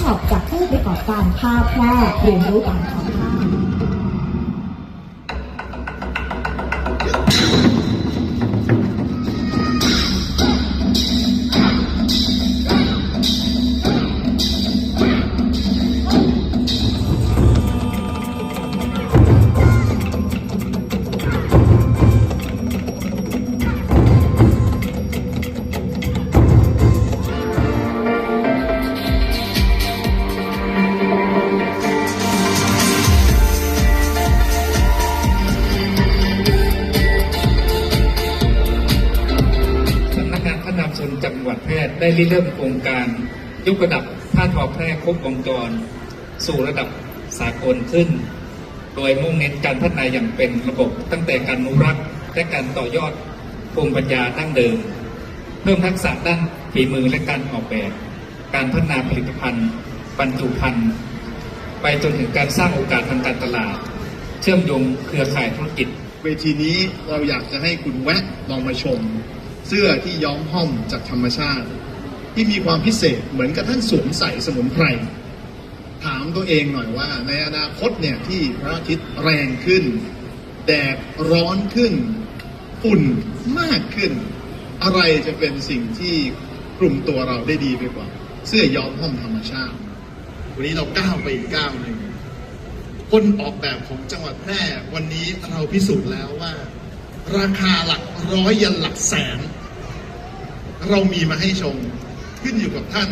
ช็อปจากผู้ประกอบการผ้าแพร่เรียนรู้การทอ แพร่ได้ริเริ่มโครงการ ยกระดับผ้าทอแพร่ครบวงจร สู่ระดับสากลขึ้น โดยมุ่งเน้นการพัฒนาอย่างเป็นระบบตั้งแต่การนุรักษ์และการต่อยอดภูมิปัญญาดั้งเดิม เพิ่มทักษะด้านฝีมือและการออกแบบ การพัฒนาผลิตภัณฑ์ บรรจุภัณฑ์ไปจนถึงการสร้างโอกาสทางการตลาด เชื่อมโยงเครือข่ายธุรกิจ เวทีนี้เราอยากจะให้คุณแวะลองมาชม เสื้อที่ย้อมห้อมจากธรรมชาติ ที่มีความพิเศษเหมือนกับท่านสวมใส่สมุนไพร ถามตัวเองหน่อยว่า ในอนาคตเนี่ยที่พระอาทิตย์แรงขึ้น แดดร้อนขึ้นฝุ่นมากขึ้น อะไรจะเป็นสิ่งที่กลุ่มตัวเราได้ดีไปกว่า เสื้อย้อมห้อมธรรมชาติ วันนี้เราก้าวไปอีกก้าวหนึ่งคนออกแบบของจังหวัดแพร่วันนี้เราพิสูจน์แล้วว่า ราคาหลักร้อยยันหลักแสน เรามีมาให้ชมขึ้นอยู่กับท่าน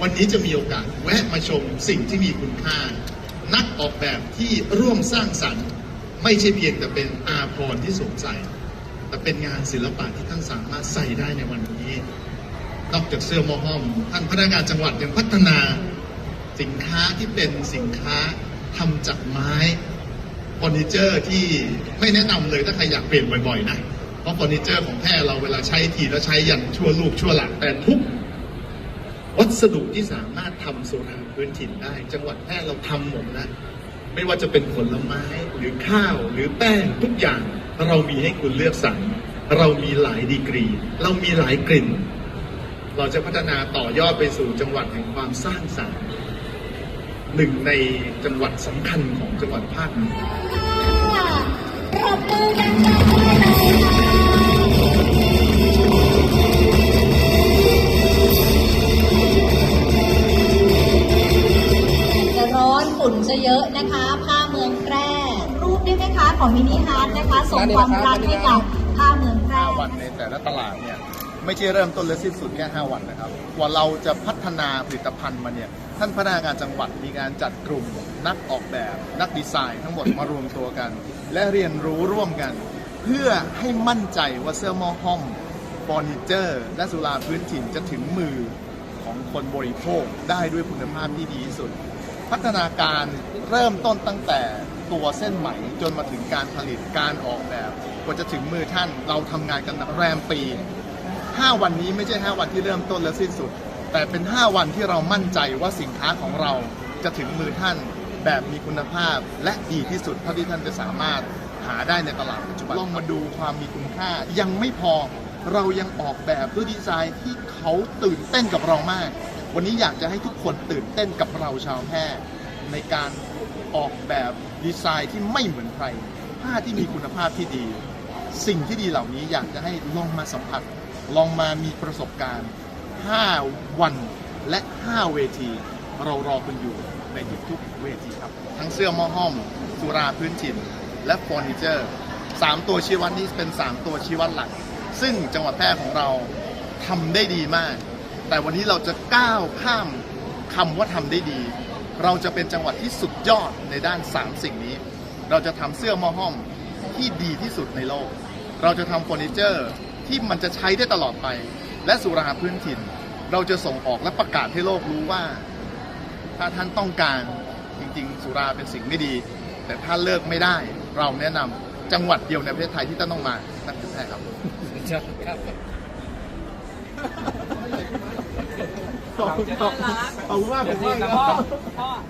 วันนี้จะมีโอกาสแวะมาชมสิ่งที่มีคุณค่า นักออกแบบที่ร่วมสร้างสรรค์ ไม่ใช่เพียงแต่เป็นอาภรที่สวมใส่ แต่เป็นงานศิลปะที่ท่านสามารถใส่ได้ในวันนี้นอกจากเสื้อมอห้อมท่านพนักงานจังหวัดยังพัฒนาสินค้าที่เป็นสินค้าทำจากไม้เฟอร์นิเจอร์ที่ไม่แนะนำเลยถ้าใครอยากเปลี่ยนบ่อยๆนะ เพราะเฟอร์นิเจอร์ของแพร่เราเวลาใช้ทีแล้วใช้อยันชั่วลูกชั่วหลังแต่ทุกวัสดุที่สามารถทำโซลาร์พื้นถิ่นได้ จังหวัดแพร่เราทำหมดนะไม่ว่าจะเป็นผลไม้หรือข้าวหรือแป้งทุกอย่างเรามีให้คุณเลือกสรรเรามีหลายดีกรี เรามีหลายกลิ่น เราจะพัฒนาต่อยอดไปสู่จังหวัดแห่งความสร้างสรรค์หนึ่งในจังหวัดสำคัญของจังหวัดภาคเหนือ จะร้อนฝุ่นจะเยอะนะคะผ้าเมืองแพร่รูปได้ไหมคะของมินิฮาร์ดนะคะส่งความรักให้กับผ้าเมืองแพร่5วันในแต่ละตลาดเนี่ยไม่ใช่เริ่มต้นและสิ้นสุดแค่ 5 วันนะครับ กว่าเราจะพัฒนาผลิตภัณฑ์มาเนี่ย ท่านพนักงานจังหวัดมีการจัดกลุ่ม นักออกแบบ นักดีไซน์ทั้งหมดมารวมตัวกัน และเรียนรู้ร่วมกัน เพื่อให้มั่นใจว่าเสื้อหม้อห้อมฟอร์นิเจอร์ และสุราพื้นถิ่นจะถึงมือของคนบริโภคได้ด้วยคุณภาพที่ดีที่สุด พัฒนาการเริ่มต้นตั้งแต่ตัวเส้นไหมจนมาถึงการผลิตการออกแบบกว่าจะถึงมือท่านเราทำงานกันแรมปี 5 วันนี้ไม่ใช่ 5 วันที่เริ่มต้นและสิ้นสุด แต่เป็น 5 วันที่เรามั่นใจว่าสินค้าของเราจะถึงมือท่าน แบบมีคุณภาพและดีที่สุดเท่าที่ท่านจะสามารถหาได้ในตลาดปัจจุบันลองมาดูความมีคุณค่า ยังไม่พอเรายังออกแบบด้วยดีไซน์ที่เขาตื่นเต้นกับเรามาก วันนี้อยากจะให้ทุกคนตื่นเต้นกับเราชาวแพร่ในการออกแบบดีไซน์ที่ไม่เหมือนใครผ้าที่มีคุณภาพที่ดี สิ่งที่ดีเหล่านี้อยากจะให้ลองมาสัมผัส ลองมามีประสบการณ์ 5 วันและ 5 เวที เรารอคุณอยู่ ในทุกๆเวทีครับ ทั้งเสื้อหม้อห้อม สุราพื้นถิ่น และเฟอร์นิเจอร์3ตัวชี้วัดนี้เป็น 3 ตัวชี้วัดหลัก ซึ่งจังหวัดแพร่ของเราทำได้ดีมาก แต่วันนี้เราจะก้าวข้ามคำว่าทำได้ดี เราจะเป็นจังหวัดที่สุดยอดในด้าน 3 สิ่งนี้ เราจะทำเสื้อหม้อห้อมที่ดีที่สุดในโลก เราจะทำเฟอร์นิเจอร์ที่มันจะใช้ได้ตลอดไป และสุราพื้นถิ่น เราจะส่งออกและประกาศให้โลกรู้ว่า ถ้าท่านต้องการจริง ๆ สุราเป็นสิ่งไม่ดี แต่ถ้าเลิกไม่ได้ เราแนะนำจังหวัดเดียวในประเทศไทยที่ท่านต้องมานั่นคือแพร่ครับขอบคุณครับขอบคุณมากผมว่าครับ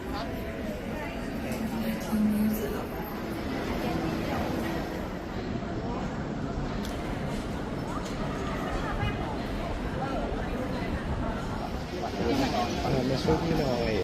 มาช่วยพี่หน่อย